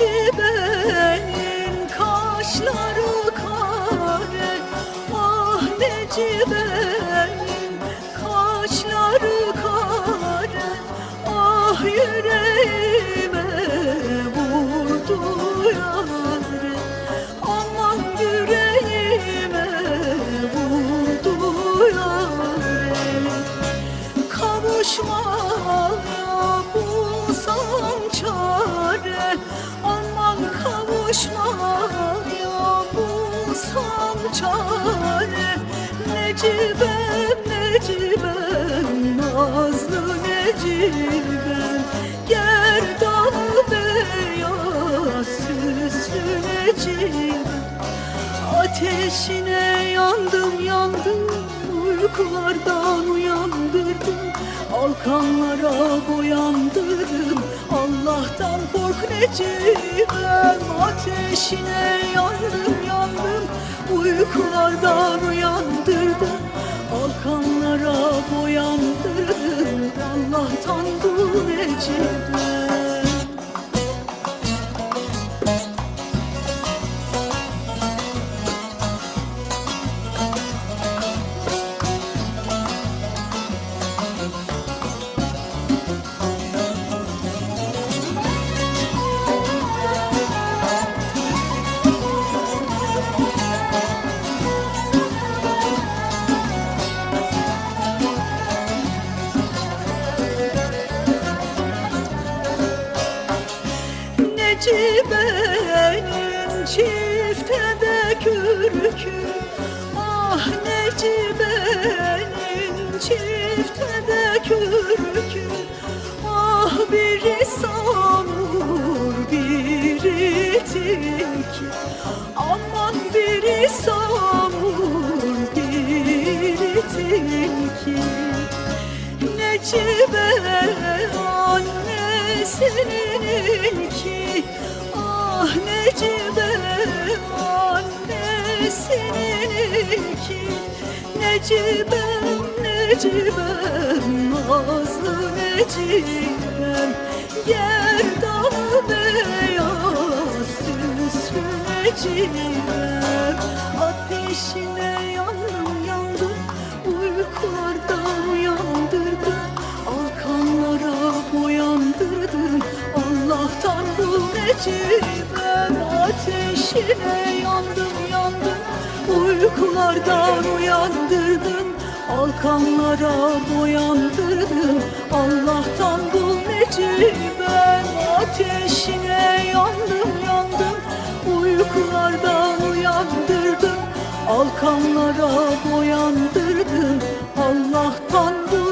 Necibe'nin kaşları kare Ah Necibe'nin kaşları kare Ah yüreğime vurdu yare çare. Necibem, Necibem, nazlı Necibem. Gerdanı beyaz, süslü Necibem. Ateşine yandım yandım Uykulardan uyandırdım. Alkanlara boyandırdım Allah'tan kork Necibem. Ateşine yandım yandım Uykulardan uyandırdım. Alkanlara boyandırdım. Allah'tan bul Necibem Necibe'nin çifte de kürkü. Ah Necibe'nin çifte de kürkü. Ah biri samur biri tilki Aman biri samur biri tilki Necibe annesinin ilki Ah Necibe annesinin ilki Necibem, Necibem, nazlı Necibem Gerdanı beyaz, süslü Necibem Ateşine Necibem Ateşine yandım yandım, uykulardan uyandırdım Alkanlara boyandırdım. Allah'tan bul Necibem Ateşine yandım yandım. Uykulardan uyandırdım Alkanlara boyandırdım. Allah'tan bul